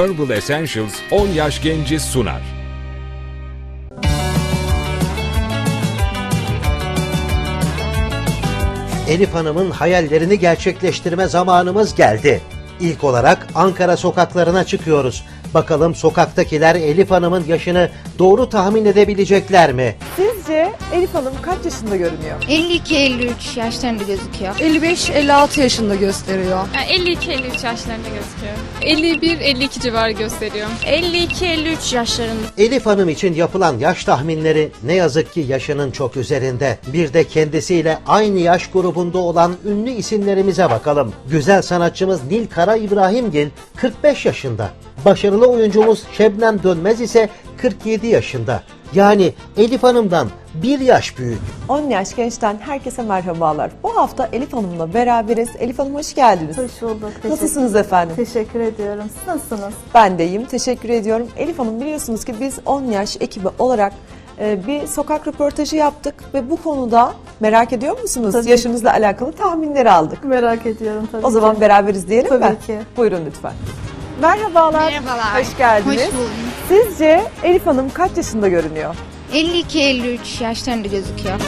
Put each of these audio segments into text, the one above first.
Herbal Essentials 10 yaş genci sunar. Elif Hanım'ın hayallerini gerçekleştirme zamanımız geldi. İlk olarak Ankara sokaklarına çıkıyoruz. Bakalım sokaktakiler Elif Hanım'ın yaşını doğru tahmin edebilecekler mi? Sizce Elif Hanım kaç yaşında görünüyor? 52-53 yaşlarında gözüküyor. 55-56 yaşında gösteriyor. Yani 52-53 yaşlarında gözüküyor. 51-52 civarı gösteriyor. 52-53 yaşlarında. Elif Hanım için yapılan yaş tahminleri ne yazık ki yaşının çok üzerinde. Bir de kendisiyle aynı yaş grubunda olan ünlü isimlerimize bakalım. Güzel sanatçımız Nil Kara İbrahimgil 45 yaşında. Başarılı oyuncumuz Şebnem Dönmez ise 47 yaşında. Yani Elif Hanım'dan bir yaş büyük. 10 yaş gençten herkese merhabalar. Bu hafta Elif Hanım'la beraberiz. Elif Hanım hoş geldiniz. Hoş bulduk. Teşekkür, Nasılsınız efendim? Teşekkür ediyorum. Siz nasılsınız? Ben de iyiyim. Teşekkür ediyorum. Elif Hanım biliyorsunuz ki biz 10 yaş ekibi olarak e, bir sokak röportajı yaptık ve bu konuda merak ediyor musunuz? Tabii. Yaşınızla alakalı tahminleri aldık. Merak ediyorum tabii O zaman ki. beraberiz diyelim Tabii mi? ki. Buyurun lütfen. Merhabalar. Merhabalar. Hoş geldiniz. Hoş buldum. Sizce Elif Hanım kaç yaşında görünüyor? 52-53 yaşlarında gözüküyor.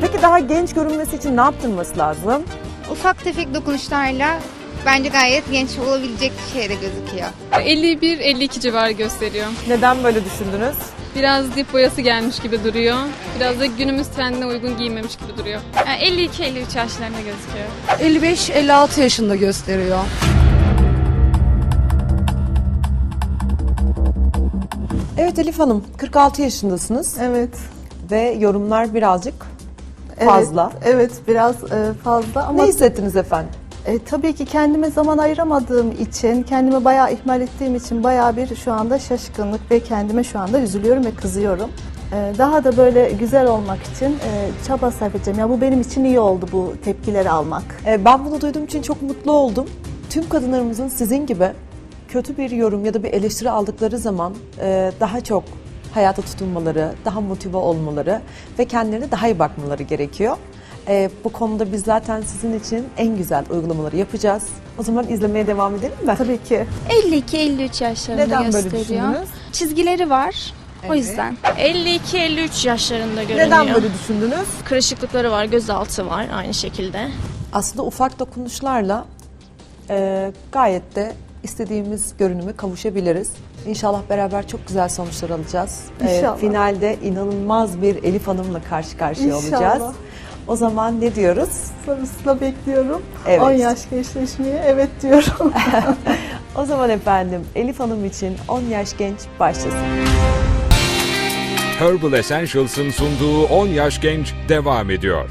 Peki daha genç görünmesi için ne yaptırması lazım? Ufak tefek dokunuşlarla bence gayet genç olabilecek şeyde gözüküyor. 51-52 civarı gösteriyor. Neden böyle düşündünüz? Biraz dip boyası gelmiş gibi duruyor. Biraz da günümüz trendine uygun giyinmemiş gibi duruyor. Yani 52-53 yaşlarında gözüküyor. 55-56 yaşında gösteriyor. Evet Elif Hanım, 46 yaşındasınız Evet. ve yorumlar birazcık evet, fazla. Evet, biraz e, fazla ama Ne hissettiniz efendim? E, tabii ki kendime zaman ayıramadığım için, kendimi bayağı ihmal ettiğim için bayağı bir şu anda şaşkınlık ve kendime şu anda üzülüyorum ve kızıyorum. E, daha da böyle güzel olmak için e, çaba sarf edeceğim. Ya bu benim için iyi oldu bu tepkileri almak. Ee, Ben bunu duyduğum için çok mutlu oldum. Tüm kadınlarımızın sizin gibi kötü bir yorum ya da bir eleştiri aldıkları zaman e, daha çok hayata tutunmaları, daha motive olmaları ve kendilerine daha iyi bakmaları gerekiyor. E, bu konuda biz zaten sizin için en güzel uygulamaları yapacağız. O zaman izlemeye devam edelim mi? Tabii ki. 52-53 yaşlarında Neden böyle gösteriyor. düşündünüz? Çizgileri var. O Evet. yüzden. 52-53 yaşlarında görünüyor. Neden böyle düşündünüz? Kırışıklıkları var, gözaltı var aynı şekilde. Aslında ufak dokunuşlarla e, gayet de istediğimiz görünüme kavuşabiliriz. İnşallah beraber çok güzel sonuçlar alacağız. E, İnşallah. finalde inanılmaz bir Elif Hanım'la karşı karşıya İnşallah. olacağız. O zaman ne diyoruz? Sabırsızla bekliyorum. Evet. 10 yaş gençleşmeye evet diyorum. O zaman efendim Elif Hanım için 10 yaş genç başlasın. Herbal Essentials'ın sunduğu 10 yaş genç devam ediyor.